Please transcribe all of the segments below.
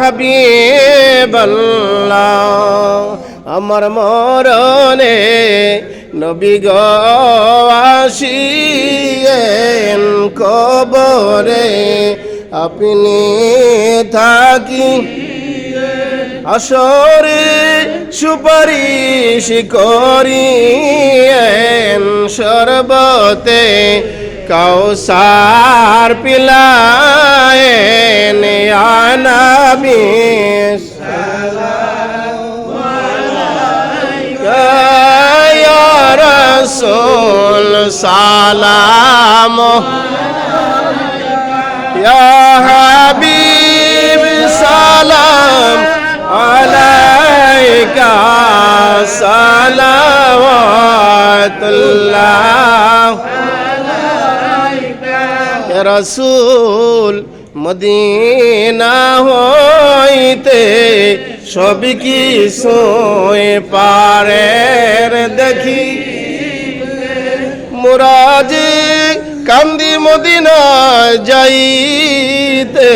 হাবিবাল্লাহ, আমার মরণে নবী গো আসিয়েন কবরে, আপনি থাকি আসরে সুপারিশ করিয়েন সর্বতে কৌসার পিলায়েন الخميس يا رسول سلام يا حبيب سلام عليك صلوات الله يا رسول মদিনা হইতে সব কিছু পারের দেখি। মুরাজি কান্দি মদিনা যাইতে,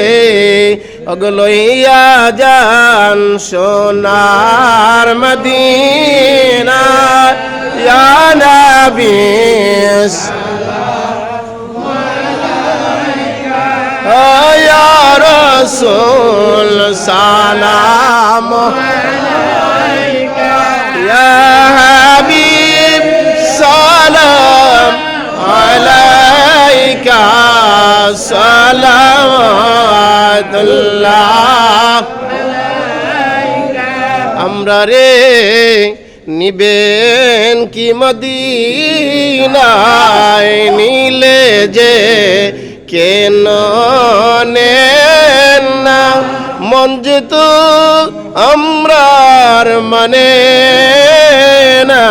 অগলইয়া যান সোনার মদিনা। ইয়া নবী يا رسول سلام عليك يا حبيب سلام عليك صلوات الله আমরা রে নিবেন কি মদিনায় নিলে যে কেন না? মন যেত আমরার মানে না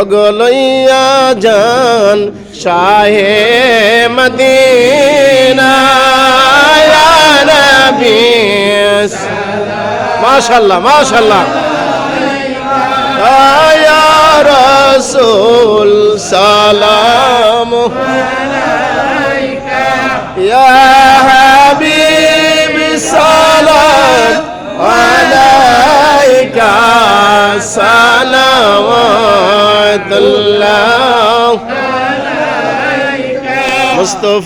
অগলইয়া যান শাহে মদিনা মাশাল্লাহ মাশাল্লাহ। يا يا حبيب سلام عليك صلوات الله. مصطفى